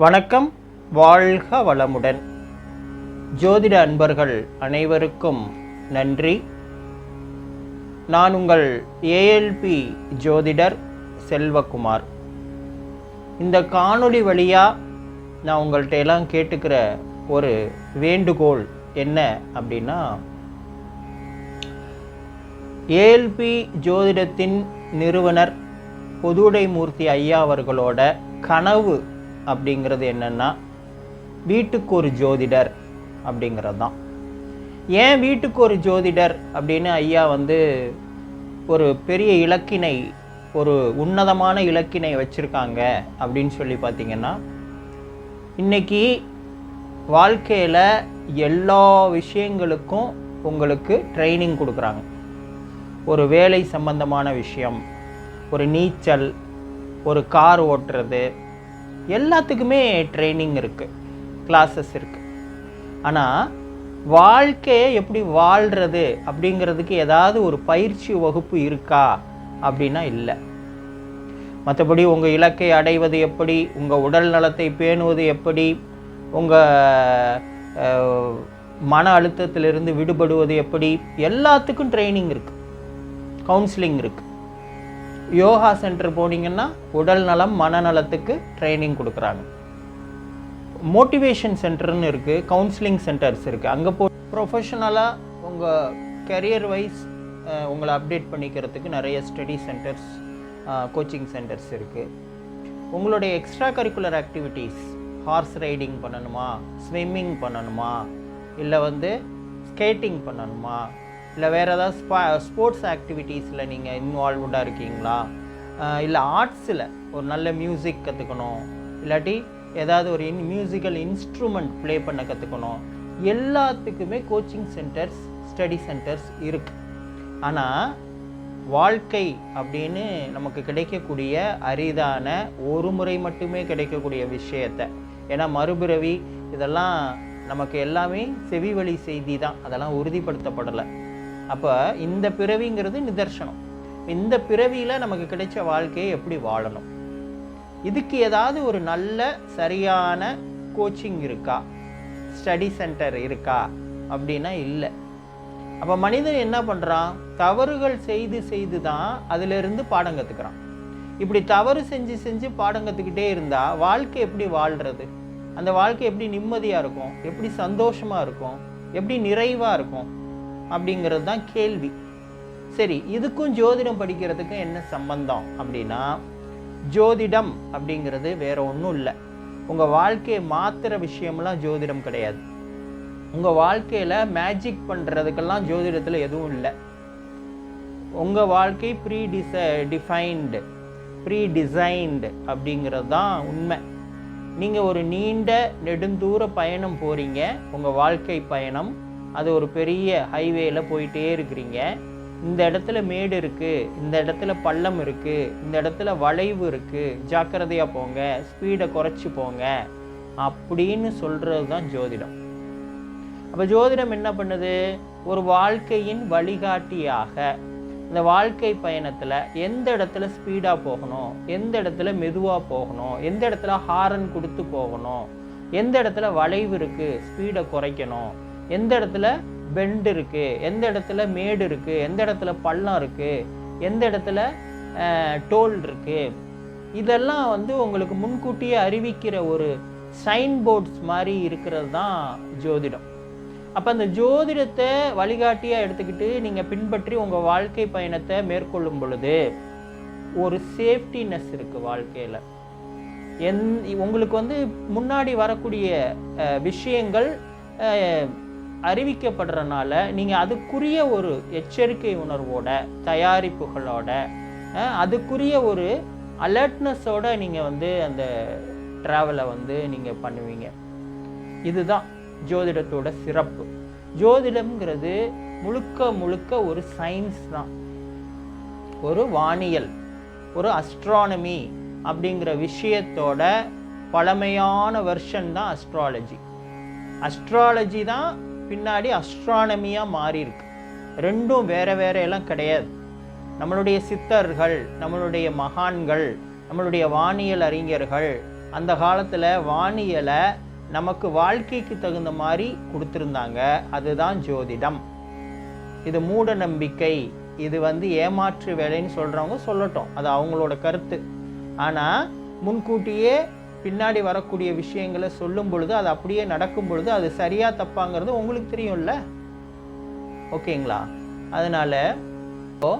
வணக்கம் வாழ்க வளமுடன். ஜோதிட அன்பர்கள் அனைவருக்கும் நன்றி. நான் உங்கள் ஏஎல்பி ஜோதிடர் செல்வகுமார். இந்த காணொளி வழியாக நான் உங்கள்கிட்ட எல்லாம் கேட்டுக்கிற ஒரு வேண்டுகோள் என்ன அப்படின்னா ஏஎல்பி ஜோதிடத்தின் நிறுவனர் பொதுடைமூர்த்தி ஐயா அவர்களோட கனவு அப்படிங்கிறது என்னென்னா வீட்டுக்கு ஒரு ஜோதிடர் அப்படிங்கிறது தான் ஏன் வீட்டுக்கு ஒரு ஜோதிடர் அப்படின்னு ஐயா வந்து ஒரு பெரிய இலக்கினை ஒரு உன்னதமான இலக்கினை வச்சுருக்காங்க அப்படின்னு சொல்லி பார்த்தீங்கன்னா இன்னைக்கு வாழ்க்கையில் எல்லா விஷயங்களுக்கும் உங்களுக்கு ட்ரைனிங் கொடுக்குறாங்க. ஒரு வேலை சம்பந்தமான விஷயம் ஒரு நீச்சல் ஒரு கார் ஓட்டுறது எல்லாத்துக்குமே ட்ரைனிங் இருக்குது கிளாஸஸ் இருக்குது ஆனால் வாழ்க்கையை எப்படி வாழ்கிறது அப்படிங்கிறதுக்கு ஏதாவது ஒரு பயிற்சி வகுப்பு இருக்கா அப்படின்னா இல்லை. மற்றபடி உங்கள் இலக்கை அடைவது எப்படி உங்கள் உடல் நலத்தை பேணுவது எப்படி உங்கள் மன அழுத்தத்திலிருந்து விடுபடுவது எப்படி எல்லாத்துக்கும் ட்ரைனிங் இருக்குது கவுன்சிலிங் இருக்குது யோகா சென்டர் போனீங்கன்னா உடல் நலம் மனநலத்துக்கு ட்ரைனிங் கொடுக்குறாங்க. மோட்டிவேஷன் சென்டர்னு இருக்குது கவுன்சிலிங் சென்டர்ஸ் இருக்குது அங்கே போ ப்ரொஃபஷனலாக உங்கள் கெரியர் வைஸ் உங்களை அப்டேட் பண்ணிக்கிறதுக்கு நிறைய ஸ்டடி சென்டர்ஸ் கோச்சிங் சென்டர்ஸ் இருக்குது உங்களுடைய extra curricular activities horse riding பண்ணணுமா ஸ்விம்மிங் பண்ணணுமா இல்லை வந்து ஸ்கேட்டிங் பண்ணணுமா இல்லை வேறு ஏதாவது ஸ்பா ஸ்போர்ட்ஸ் ஆக்டிவிட்டீஸில் நீங்கள் இன்வால்வ்டாக இருக்கீங்களா? இல்லை ஆர்ட்ஸில் ஒரு நல்ல மியூசிக் கற்றுக்கணும் இல்லாட்டி ஏதாவது ஒரு இன் மியூசிக்கல் இன்ஸ்ட்ருமெண்ட் ப்ளே பண்ண கற்றுக்கணும் எல்லாத்துக்குமே கோச்சிங் சென்டர்ஸ் ஸ்டடி சென்டர்ஸ் இருக்குது ஆனால் வாழ்க்கை அப்படின்னு நமக்கு கிடைக்கக்கூடிய அரிதான ஒரு முறை மட்டுமே கிடைக்கக்கூடிய விஷயத்தை. ஏன்னா மறுபிறவி இதெல்லாம் நமக்கு எல்லாமே செவி வழி செய்தி தான். அதெல்லாம் உறுதிப்படுத்தப்படலை. அப்போ இந்த பிறவிங்கிறது நிதர்சனம். இந்த பிறவியில் நமக்கு கிடைச்ச வாழ்க்கையை எப்படி வாழணும்? இதுக்கு ஏதாவது ஒரு நல்ல சரியான கோச்சிங் இருக்கா? ஸ்டடி சென்டர் இருக்கா? அப்படின்னா இல்லை. அப்போ மனிதன் என்ன பண்ணுறான் தவறுகள் செய்து செய்து தான் அதிலிருந்து பாடம் கற்றுக்கிறான் இப்படி தவறு செஞ்சு செஞ்சு பாடம் கற்றுக்கிட்டே இருந்தால் வாழ்க்கை எப்படி வாழ்கிறது அந்த வாழ்க்கை எப்படி நிம்மதியாக இருக்கும்? எப்படி சந்தோஷமாக இருக்கும்? எப்படி நிறைவாக இருக்கும்? அப்படிங்கிறது தான் கேள்வி. சரி இதுக்கும் ஜோதிடம் படிக்கிறதுக்கும் என்ன சம்பந்தம்? அப்படின்னா ஜோதிடம் அப்படிங்கிறது வேற ஒன்றும் இல்லை. உங்கள் வாழ்க்கையை மாற்றுற விஷயம்லாம் ஜோதிடம் கிடையாது. உங்கள் வாழ்க்கையில் மேஜிக் பண்ணுறதுக்கெல்லாம் ஜோதிடத்தில் எதுவும் இல்லை. உங்கள் வாழ்க்கை ப்ரீ டிச டிஃபைன்டு ப்ரீ டிசைன்டு அப்படிங்கிறது தான் உண்மை. நீங்கள் ஒரு நீண்ட நெடுந்தூர பயணம் போகிறீங்க உங்கள் வாழ்க்கை பயணம் அது ஒரு பெரிய ஹைவேயில் போயிட்டே இருக்கிறீங்க. இந்த இடத்துல மேடு இருக்குது இந்த இடத்துல பள்ளம் இருக்குது இந்த இடத்துல வளைவு இருக்குது ஜாக்கிரதையாக போங்க ஸ்பீடை குறைச்சி போங்க அப்படின்னு சொல்கிறது தான் ஜோதிடம். அப்போ ஜோதிடம் என்ன பண்ணுது? ஒரு வாழ்க்கையின் வழிகாட்டியாக இந்த வாழ்க்கை பயணத்தில் எந்த இடத்துல ஸ்பீடாக போகணும் எந்த இடத்துல மெதுவாக போகணும் எந்த இடத்துல ஹாரன் கொடுத்து போகணும் எந்த இடத்துல வளைவு இருக்குது ஸ்பீடை குறைக்கணும் எந்த இடத்துல பெண்டு இருக்குது எந்த இடத்துல மேடு இருக்குது எந்த இடத்துல பள்ளம் இருக்குது எந்த இடத்துல டோல் இருக்குது இதெல்லாம் வந்து உங்களுக்கு முன்கூட்டியே அறிவிக்கிற ஒரு சைன் போர்ட்ஸ் மாதிரி இருக்கிறது தான் ஜோதிடம். அப்போ அந்த ஜோதிடத்தை வழிகாட்டியாக எடுத்துக்கிட்டு நீங்கள் பின்பற்றி உங்கள் வாழ்க்கை பயணத்தை மேற்கொள்ளும் பொழுது ஒரு சேஃப்டினஸ் இருக்குது வாழ்க்கையில். எந் உங்களுக்கு வந்து முன்னாடி வரக்கூடிய விஷயங்கள் அறிவிக்கப்படுறனால நீங்கள் அதுக்குரிய ஒரு எச்சரிக்கை உணர்வோட தயாரிப்புகளோட அதுக்குரிய ஒரு அலர்ட்னஸோட நீங்கள் வந்து அந்த ட்ராவலை வந்து நீங்கள் பண்ணுவீங்க. இதுதான் ஜோதிடத்தோட சிறப்பு. ஜோதிடம்ங்கிறது முழுக்க முழுக்க ஒரு சயின்ஸ் தான். ஒரு வானியல் ஒரு அஸ்ட்ரானமி அப்படிங்கிற விஷயத்தோட பழமையான வெர்ஷன் தான் அஸ்ட்ராலஜி அஸ்ட்ராலஜி தான் பின்னாடி அஸ்ட்ரானமியாக மாறியிருக்கு. ரெண்டும் வேற வேற எல்லாம் கிடையாது. நம்மளுடைய சித்தர்கள் நம்மளுடைய மகான்கள் நம்மளுடைய வானியல் அறிஞர்கள் அந்த காலத்தில் வானியலை நமக்கு வாழ்க்கைக்கு தகுந்த மாதிரி கொடுத்துருந்தாங்க. அதுதான் ஜோதிடம். இது மூட நம்பிக்கை. இது வந்து ஏமாற்று வேலைன்னு சொல்கிறவங்க சொல்லட்டும். அது அவங்களோட கருத்து. ஆனால் முன்கூட்டியே பின்னாடி வரக்கூடிய விஷயங்களை சொல்லும் பொழுது அது அப்படியே நடக்கும் பொழுது அது சரியாக தப்பாங்கிறது உங்களுக்கு தெரியும்ல? ஓகேங்களா? அதனால் இப்போ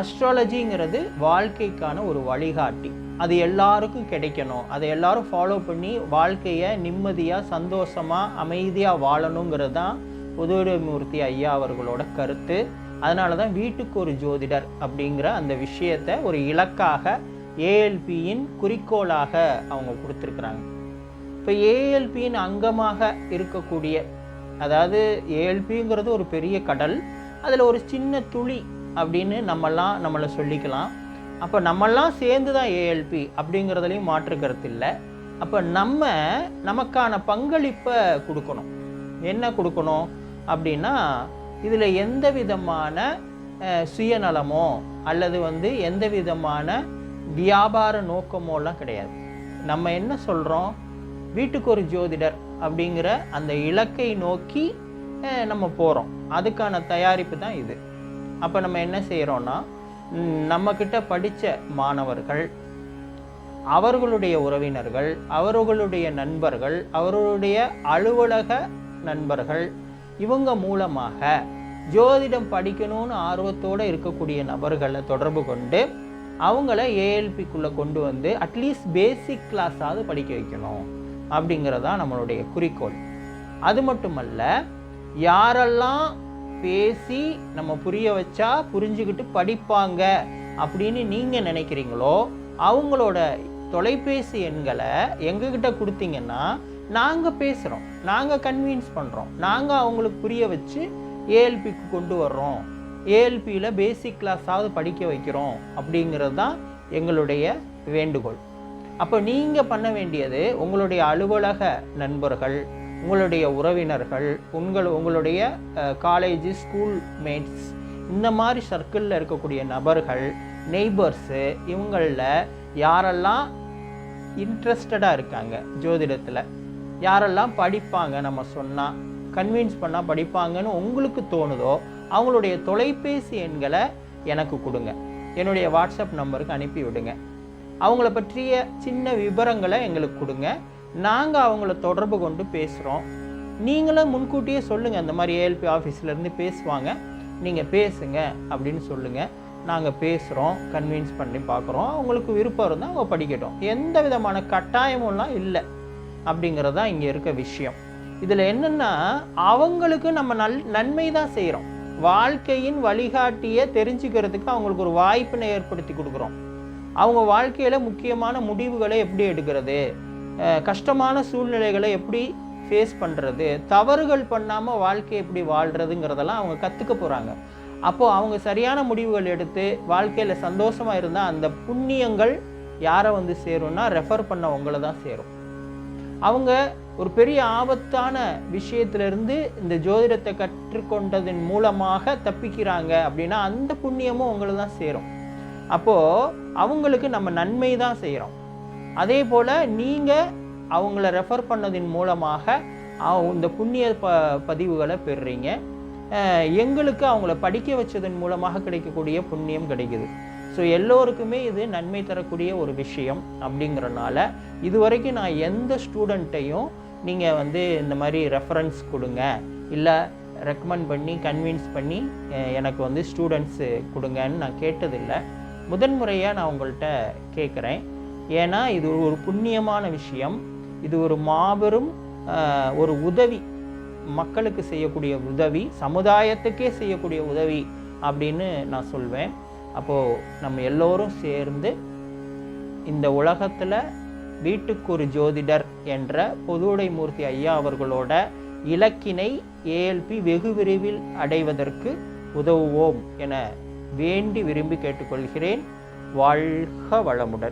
அஸ்ட்ராலஜிங்கிறது வாழ்க்கைக்கான ஒரு வழிகாட்டி. அது எல்லாருக்கும் கிடைக்கணும். அதை எல்லாரும் ஃபாலோ பண்ணி வாழ்க்கையை நிம்மதியாக சந்தோஷமாக அமைதியாக வாழணுங்கிறது தான் புதுடமூர்த்தி ஐயா அவர்களோட கருத்து. அதனால தான் வீட்டுக்கு ஒரு ஜோதிடர் அப்படிங்கிற அந்த விஷயத்தை ஒரு இலக்காக ஏஎல்பியின் குறிக்கோளாக அவங்க கொடுத்துருக்குறாங்க. இப்போ ஏஎல்பியின் அங்கமாக இருக்கக்கூடிய அதாவது ஏஎல்பிங்கிறது ஒரு பெரிய கடல் அதில் ஒரு சின்ன துளி அப்படின்னு நம்மெல்லாம் நம்மளை சொல்லிக்கலாம். அப்போ நம்மெல்லாம் சேர்ந்து தான் ஏஎல்பி அப்படிங்கிறதுலையும் மாற்றுக்கிறது இல்லை. அப்போ நம்ம நமக்கான பங்களிப்பை கொடுக்கணும். என்ன கொடுக்கணும் அப்படின்னா இதில் எந்த விதமான சுயநலமோ அல்லது வந்து எந்த விதமான வியாபார நோக்கமோலாம் கிடையாது. நம்ம என்ன சொல்கிறோம் வீட்டுக்கு ஒரு ஜோதிடர் அப்படிங்கிற அந்த இலக்கை நோக்கி நம்ம போகிறோம் அதுக்கான தயாரிப்பு தான் இது. அப்போ நம்ம என்ன செய்கிறோன்னா நம்மக்கிட்ட படித்த மாணவர்கள் அவர்களுடைய உறவினர்கள் அவர்களுடைய நண்பர்கள் அவர்களுடைய அலுவலக நண்பர்கள் இவங்க மூலமாக ஜோதிடம் படிக்கணும்னு ஆர்வத்தோடு இருக்கக்கூடிய நபர்களை தொடர்பு கொண்டு அவங்கள ஏஎல்பிக்குள்ளே கொண்டு வந்து அட்லீஸ்ட் பேசிக் கிளாஸாவது படிக்க வைக்கணும் அப்படிங்கிறதான் நம்மளுடைய குறிக்கோள். அது மட்டுமல்ல யாரெல்லாம் பேசி நம்ம புரிய வச்சா புரிஞ்சுக்கிட்டு படிப்பாங்க அப்படின்னு நீங்கள் நினைக்கிறீங்களோ அவங்களோட தொலைபேசி எண்களை எங்ககிட்ட கொடுத்தீங்கன்னா நாங்கள் பேசுகிறோம் நாங்கள் கன்வீன்ஸ் பண்ணுறோம் நாங்கள் அவங்களுக்கு புரிய வச்சு ஏஎல்பிக்கு கொண்டு வர்றோம். ஏஎல்பியில் பேசிக் கிளாஸாவது படிக்க வைக்கிறோம் அப்படிங்கிறது தான் எங்களுடைய வேண்டுகோள். அப்போ நீங்கள் பண்ண வேண்டியது உங்களுடைய அலுவலக நண்பர்கள் உங்களுடைய உறவினர்கள் உங்கள் உங்களுடைய காலேஜ் ஸ்கூல் மேட்ஸ் இந்த மாதிரி சர்க்கிளில் இருக்கக்கூடிய நபர்கள் நெய்பர்ஸு இவங்களில் யாரெல்லாம் இன்ட்ரெஸ்டடாக இருக்காங்க ஜோதிடத்தில்? யாரெல்லாம் படிப்பாங்க நம்ம சொன்னால் கன்வின்ஸ் பண்ணால் படிப்பாங்கன்னு உங்களுக்கு தோணுதோ அவங்களுடைய தொலைபேசி எண்களை எனக்கு கொடுங்க. என்னுடைய வாட்ஸ்அப் நம்பருக்கு அனுப்பி விடுங்க. அவங்கள பற்றிய சின்ன விவரங்களை எங்களுக்கு கொடுங்க. நாங்கள் அவங்கள தொடர்பு கொண்டு பேசுகிறோம் நீங்களும் முன்கூட்டியே சொல்லுங்கள் இந்த மாதிரி ஏஎல்பி ஆஃபீஸ்லேருந்து பேசுவாங்க. நீங்கள் பேசுங்க அப்படின்னு சொல்லுங்கள் நாங்கள் பேசுகிறோம் கன்வின்ஸ் பண்ணி பார்க்குறோம் அவங்களுக்கு விருப்பம் இருந்தால் அவங்க படிக்கட்டும். எந்த விதமான கட்டாயமும்லாம் இல்லை. அப்படிங்கிறது தான் இங்கே இருக்க விஷயம். இதில் என்னென்னா அவங்களுக்கு நம்ம நல் நன்மை தான் செய்கிறோம் வாழ்க்கையின் வழிகாட்டியை தெரிஞ்சுக்கிறதுக்கு அவங்களுக்கு ஒரு வாய்ப்பினை ஏற்படுத்தி கொடுக்குறோம். அவங்க வாழ்க்கையில் முக்கியமான முடிவுகளை எப்படி எடுக்கிறது? கஷ்டமான சூழ்நிலைகளை எப்படி ஃபேஸ் பண்ணுறது தவறுகள் பண்ணாமல் வாழ்க்கை எப்படி வாழ்கிறதுங்கிறதெல்லாம் அவங்க கற்றுக்க போகிறாங்க அப்போது அவங்க சரியான முடிவுகள் எடுத்து வாழ்க்கையில் சந்தோஷமாக இருந்தால் அந்த புண்ணியங்கள் யாரை வந்து சேரும்னா ரெஃபர் பண்ண உங்களை தான் சேரும். அவங்க ஒரு பெரிய ஆபத்தான விஷயத்திலிருந்து இந்த ஜோதிடத்தை கற்றுக்கொண்டதன் மூலமாக தப்பிக்கிறாங்க அப்படின்னா அந்த புண்ணியமும் உங்களை தான் சேரும். அப்போது அவங்களுக்கு நம்ம நன்மை தான் செய்கிறோம் அதே போல் நீங்கள் அவங்கள ரெஃபர் பண்ணதின் மூலமாக இந்த புண்ணிய ப பதிவுகளை பெறுறீங்க. எங்களுக்கு அவங்கள படிக்க வச்சதன் மூலமாக கிடைக்கக்கூடிய புண்ணியம் கிடைக்குது. ஸோ எல்லோருக்குமே இது நன்மை தரக்கூடிய ஒரு விஷயம் அப்படிங்கிறனால இதுவரைக்கும் நான் எந்த ஸ்டூடெண்ட்டையும் நீங்கள் வந்து இந்த மாதிரி ரெஃபரன்ஸ் கொடுங்க. இல்லை ரெக்கமெண்ட் பண்ணி கன்வின்ஸ் பண்ணி எனக்கு வந்து ஸ்டூடெண்ட்ஸு கொடுங்கன்னு நான் கேட்டதில்லை. முதன்முறையாக நான் உங்கள்கிட்ட கேட்குறேன் ஏன்னா இது ஒரு புண்ணியமான விஷயம். இது ஒரு மாபெரும் ஒரு உதவி. மக்களுக்கு செய்யக்கூடிய உதவி சமுதாயத்துக்கே செய்யக்கூடிய உதவி அப்படின்னு நான் சொல்வேன். அப்போது நம்ம எல்லோரும் சேர்ந்து இந்த உலகத்தில் வீட்டுக்கு ஒரு ஜோதிடர் என்ற பொதுவுடைமூர்த்தி ஐயா அவர்களோட இலக்கினை ஏஎல்பி வெகு விரைவில் அடைவதற்கு உதவுவோம் என வேண்டி விரும்பி கேட்டுக்கொள்கிறேன். வாழ்க வளமுடன்.